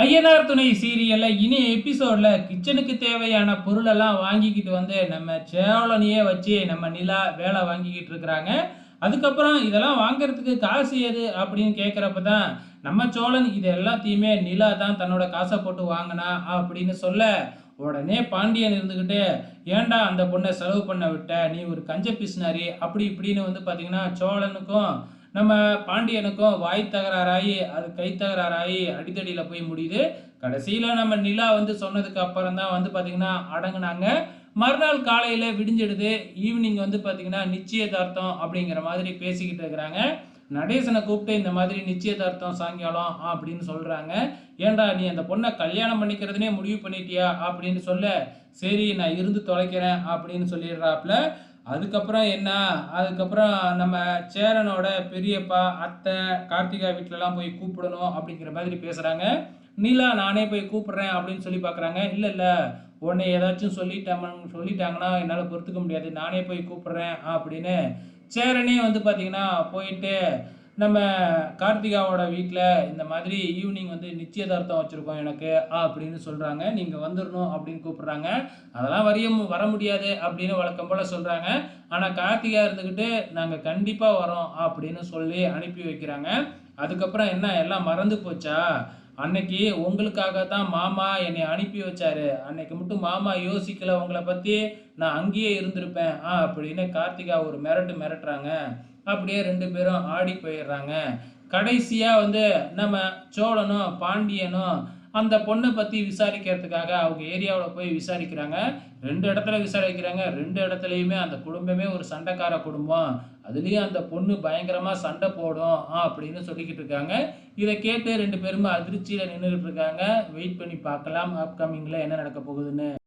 ஐயனார் துணை சீரியலில் இனி எபிசோடில் கிச்சனுக்கு தேவையான பொருளெல்லாம் வாங்கிக்கிட்டு வந்து நம்ம சேவலனையே வச்சு நம்ம நிலா வேலை வாங்கிக்கிட்டு இருக்கிறாங்க. அதுக்கப்புறம் இதெல்லாம் வாங்குறதுக்கு காசு எது அப்படின்னு கேட்குறப்ப தான் நம்ம சோழன் இது எல்லாத்தையுமே நிலா தான் தன்னோட காசை போட்டு வாங்கினா அப்படின்னு சொல்ல உடனே பாண்டியன் இருந்துக்கிட்டு ஏன்டா அந்த பொண்ணை செலவு பண்ண விட்ட? நீ ஒரு கஞ்ச பிசினாரி. அப்படி இப்படின்னு வந்து பார்த்தீங்கன்னா சோழனுக்கும் நம்ம பாண்டியனுக்கும் வாய் தகராறாகி அது கை தகராறாகி அடித்தடியில் போய் முடியுது. கடைசியில் நம்ம நிலா வந்து சொன்னதுக்கு அப்புறம் தான் வந்து பார்த்திங்கன்னா அடங்குனாங்க. மறுநாள் காலையில் விடிஞ்சிடுது. ஈவினிங் வந்து பார்த்திங்கன்னா நிச்சயதார்த்தம் அப்படிங்கிற மாதிரி பேசிக்கிட்டு இருக்கிறாங்க. நடேசனை கூப்பிட்டு இந்த மாதிரி நிச்சயதார்த்தம் சாயங்காலம் அப்படின்னு சொல்கிறாங்க ஏன்டா நீ அந்த பொண்ணை கல்யாணம் பண்ணிக்கிறதுனே முடிவு பண்ணிட்டியா அப்படின்னு சொல்ல சரி நான் இருந்து தொலைக்கிறேன் அப்படின்னு சொல்லிடுறாப்புல அதுக்கப்புறம் என்ன? அதுக்கப்புறம் நம்ம சேரனோட பெரியப்பா அத்தை கார்த்திகா வீட்டிலலாம் போய் கூப்பிடணும் அப்படிங்கிற மாதிரி பேசுகிறாங்க நீலா நானே போய் கூப்பிட்றேன் அப்படின்னு சொல்லி பார்க்குறாங்க இல்லை இல்லை உன்னை ஏதாச்சும் சொல்லிட்டாங்க சொல்லிட்டாங்கன்னா என்னால் பொறுத்துக்க முடியாது. நானே போய் கூப்பிட்றேன் அப்படின்னு சேரனே வந்து பார்த்தீங்கன்னா போயிட்டு நம்ம கார்த்திகாவோட வீட்டில் இந்த மாதிரி ஈவினிங் வந்து நிச்சயதார்த்தம் வச்சுருக்கோம் எனக்கு அப்படின்னு சொல்கிறாங்க நீங்கள் வந்துடணும் அப்படின்னு கூப்பிட்றாங்க. அதெல்லாம் வரைய வர முடியாது அப்படின்னு வழக்கம் போல் சொல்கிறாங்க ஆனால் கார்த்திகா இருந்துக்கிட்டு நாங்கள் கண்டிப்பாக வரோம் அப்படின்னு சொல்லி அனுப்பி வைக்கிறாங்க. அதுக்கப்புறம் என்ன எல்லாம் மறந்து போச்சா? அன்னைக்கு உங்களுக்காக தான் மாமா என்னை அனுப்பி வச்சாரு. அன்னைக்கு மட்டும் மாமா யோசிக்கல உங்களை பற்றி நான் அங்கேயே இருந்திருப்பேன். ஆ அப்படின்னு கார்த்திகா ஒரு மிரட்டு மிரட்டுறாங்க. அப்படியே ரெண்டு பேரும் ஆடி போயிடுறாங்க. கடைசியாக வந்து நம்ம சோழனும் பாண்டியனும் அந்த பொண்ணை பற்றி விசாரிக்கிறதுக்காக அவங்க ஏரியாவில் போய் விசாரிக்கிறாங்க. ரெண்டு இடத்துல விசாரிக்கிறாங்க. ரெண்டு இடத்துலையுமே அந்த குடும்பமே ஒரு சண்டைக்கார குடும்பம். அதுலேயும் அந்த பொண்ணு பயங்கரமாக சண்டை போடும் அப்படின்னு சொல்லிக்கிட்டு இருக்காங்க. இதை கேட்டு ரெண்டு பேருமே அதிர்ச்சியில் நின்றுக்கிட்டு இருக்காங்க. வெயிட் பண்ணி பார்க்கலாம். அப்கமிங்கில் என்ன நடக்க போகுதுன்னு.